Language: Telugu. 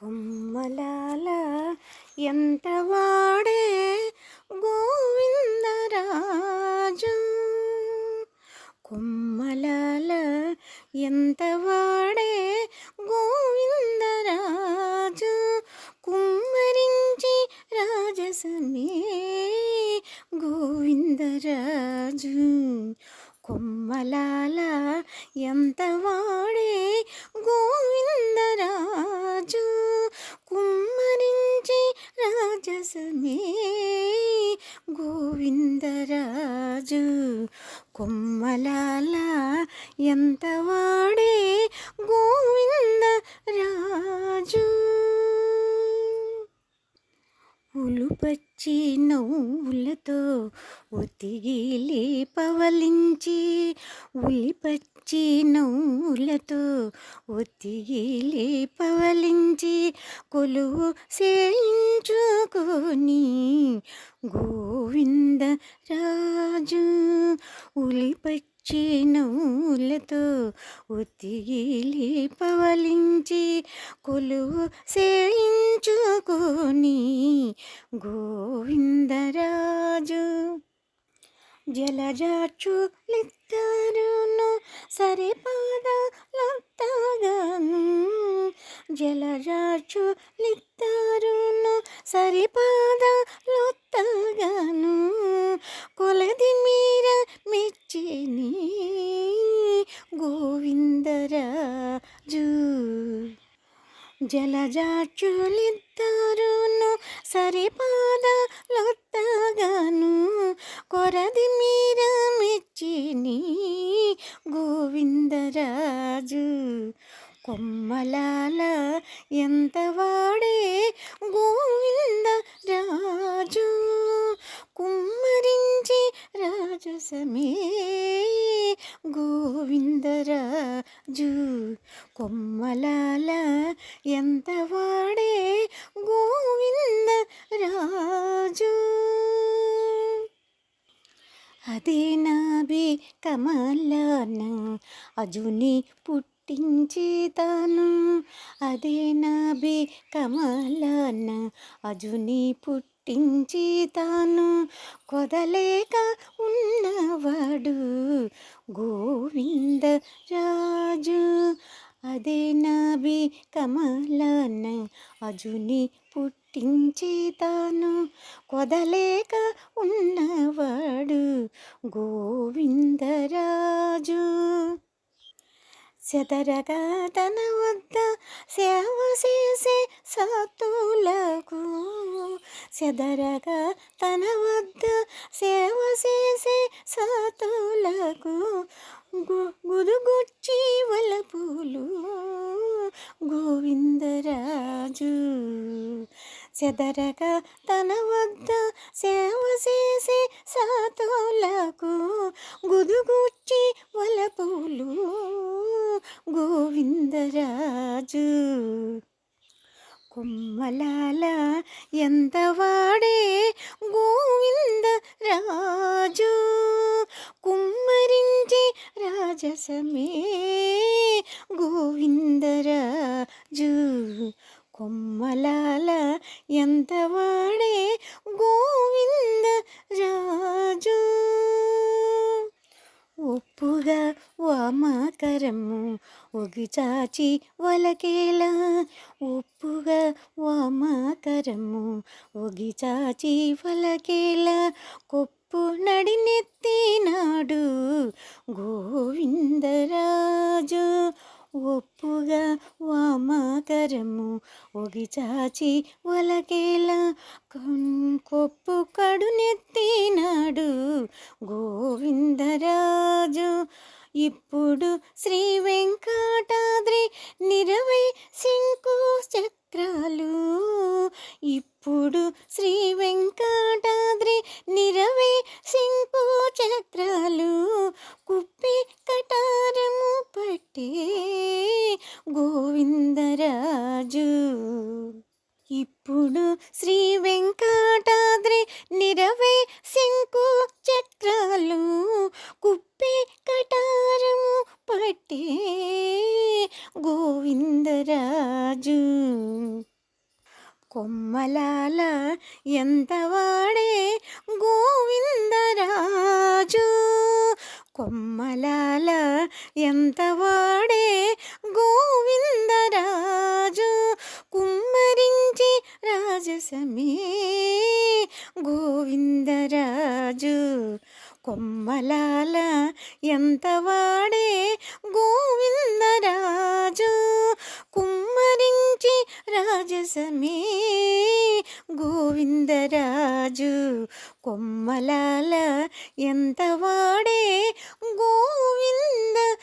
కొమ్మలాల ఎంత వాడే గోవిందరాజు? కొమ్మలాల ఎంత వాడే గోవిందరాజు? కుమ్మరించి రాజసమే గోవిందరాజు. కొమ్మలాల ఎంత వాడే గోవిందరాజు? కుమ్మరించి రాజసమే. గోవిందరాజు కొమ్మలాల ఎంత వాడే గోవిందరాజు ఉలుపచ్చి నవ్వులతో ఒతిగిలి పవలించి ఉలిపచ్చి నవ్వులతో ఒతిగిలి పవలించి కొలువు సేయించుకొని గోవింద రాజు ఉలిపచ్చి నవ్వులతో ఒత్తిగిలి పవలించి కొలువు సేయించుకొని గోవిందరాజు జలజాచులిద్దరును సరిపాదలొత్తగాను జలజాచులిద్దరును సరిపాదలొత్తగాను కొలది మీర మెచ్చిని గోవిందరాజు. జలజాచులిద్దరును సరిపా కొమ్మలాల ఎంత వాడే గోవింద రాజు? కుమ్మరించి రాజు రాజసమే గోవిందరాజు కొమ్మలాల ఎంత వాడే గోవింద రాజు? అదే నాభి కమలాన అజుని పుట్టించి తాను అదే నాబి కమలాన్న అజుని పుట్టించి తాను కొదలేక ఉన్నవాడు గోవింద రాజు. అదే నాబి కమలాన్న అజుని పుట్టించి తాను కొదలేక ఉన్నవాడు గోవిందరా చెదరగా తన వద్ద సేవ చేసే సతులకు చెదరగా తన వద్ద సేవ చేసే సతులకు గురుగుచ్చి వలపులు గోవిందరాజు. చెదరగా తన వద్ద సేవ చేసే సాతులకు కొమ్మలాల ఎంత వాడే గోవిందరాజు కుమ్మరించి రాజసమే గోవిందరాజు కొమ్మలాల ఎంత వాడే గోవింద రాజు ఒప్పుగా వామకరము ఒగిచాచి వలకేలా. ఉప్పుగా వామకరము ఒగిచాచి వలకేలా. కొప్పు నడినెత్తినాడు గోవిందరాజు. ఒప్పుగా వామకరము ఒగిచాచి వలకేలా కొప్పు కడునెత్తినాడు గోవిందరాజు. ఇప్పుడు శ్రీ వెంకటాద్రి నిరవై శంకు చక్రాలు. ఇప్పుడు శ్రీ వెంకటాద్రి నిరవై శంకు చక్రాలు. కుప్పి కటారము పట్టే శ్రీ వెంకటాద్రి నిరవే శంకు చక్రాలు కుప్పే కటారము పట్టే గోవిందరాజు. కొమ్మలాల ఎంత వాడే గోవిందరాజు? కొమ్మలాల ఎంత వాడే గోవిందరాజు? రాజసమే గోవిందరాజు. కొమ్మలాల ఎంత వాడే గోవిందరాజు. కుమ్మరించి రాజసమే గోవిందరాజు. కొమ్మలాల ఎంత వాడే గోవింద